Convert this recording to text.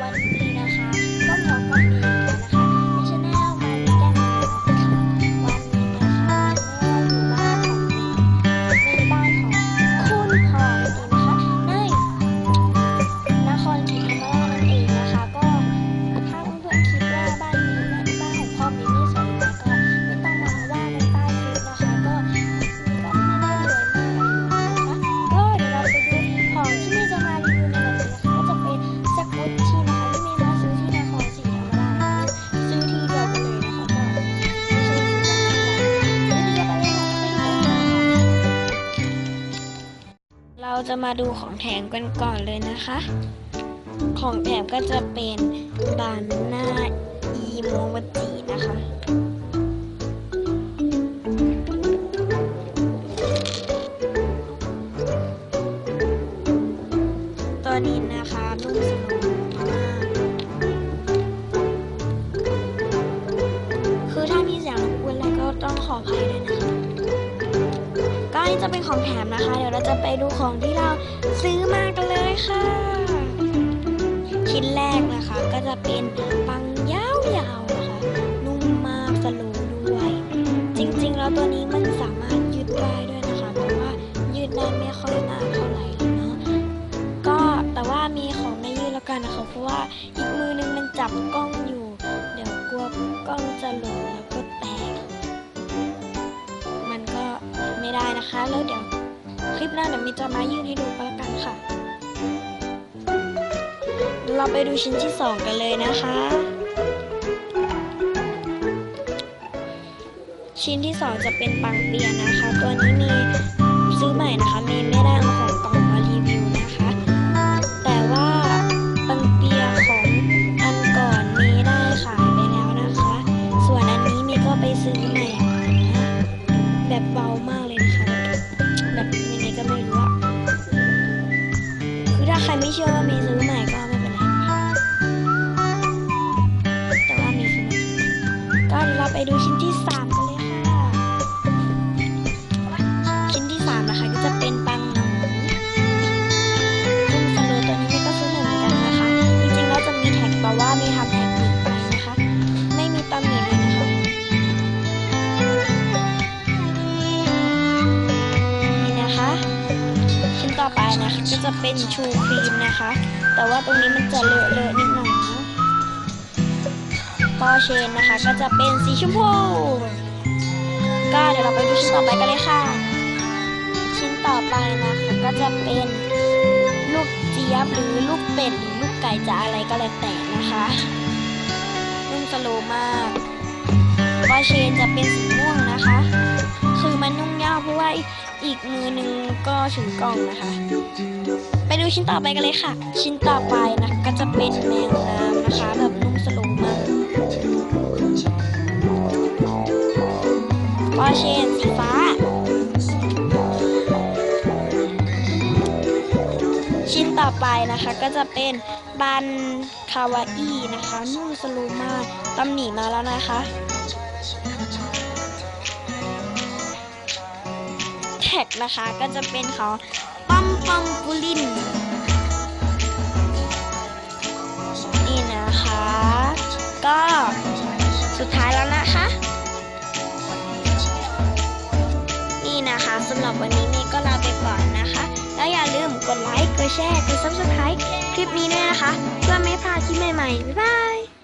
วันนี้นะคะ ก็พบกับเมย์แล้วนะ จะมาดูของแถมกันก่อนเลยนะคะ ของแถมก็จะเป็นบานาน่าอีโมจินะคะ นี้จะเป็นของแถมนะคะ เดี๋ยวเราจะไปดูของที่เราซื้อมากันเลยค่ะ ชิ้นแรกนะคะก็จะเป็นปังยาวๆนะคะ นุ่มมากสโลว์ด้วย จริงๆ แล้วตัวนี้มันสามารถยืดได้ด้วยนะคะแต่ว่ายืดได้ไม่ค่อยนานเท่าไหร่แล้วเนาะก็แต่ว่ามีของไม่ยืดแล้วกันนะคะ เพราะว่าอีกมือนึงมันจับกล้องอยู่ เดี๋ยวกลัวกล้องจะหล่น ไม่ได้นะคะ แล้วเดี๋ยวคลิปหน้าเดี๋ยวมีจะมายื่นให้ดูก็แล้วกันค่ะ เราไปดูชิ้นที่สองกันเลยนะคะ ชิ้นที่สองจะเป็นปังเปียนะคะ ตัวนี้มี ไปดูชิ้นที่สามกันเลยค่ะ ชิ้นที่สามนะคะก็จะเป็นปังหนอนซึ่งสโลตัวนี้ก็ซื้อเหมือนกันนะคะ จริงๆแล้วจะมีแท็กแต่ว่าไมีทำแท็กผิดไปนะคะ ไม่มีตำหนิเลยนะคะนี่นะคะ ชิ้นต่อไปนะคะก็จะเป็นชูครีมนะคะ แต่ว่าตรงนี้มันจะเลอะเลอะนิดหน่อยนะ ปอเชนนะคะ ก็จะเป็นสีชมพูก็เดี๋ยวเราไปดูชิ้นต่อไปกันเลยค่ะ ชิ้นต่อไปนะคะก็จะเป็นลูกเจี๊ยบหรือลูกเป็ดหรือลูกไก่จะอะไรก็แล้วแต่นะคะนุ่มสโลว์มากปอเชนจะเป็นสีม่วงนะคะ คือมันนุ่งยาวเพราะว่าอีกมือหนึงก็ถือกล่องนะคะ ไปดูชิ้นต่อไปกันเลยค่ะ ชิ้นต่อไปนะก็จะเป็นแมวน้ำนะคะแบบนุ่มสโล อไปนะคะก็จะเป็นบันคาวาอีนะคะนู่สลูมาตำหนีมาแล้วนะคะ แท็กนะคะก็จะเป็นของปัมปัมปุลินนี่นะคะ แชร์กด subscribe คลิปนี้ด้วยนะคะ เพื่อไม่พลาดคลิปใหม่ๆ บ๊ายบาย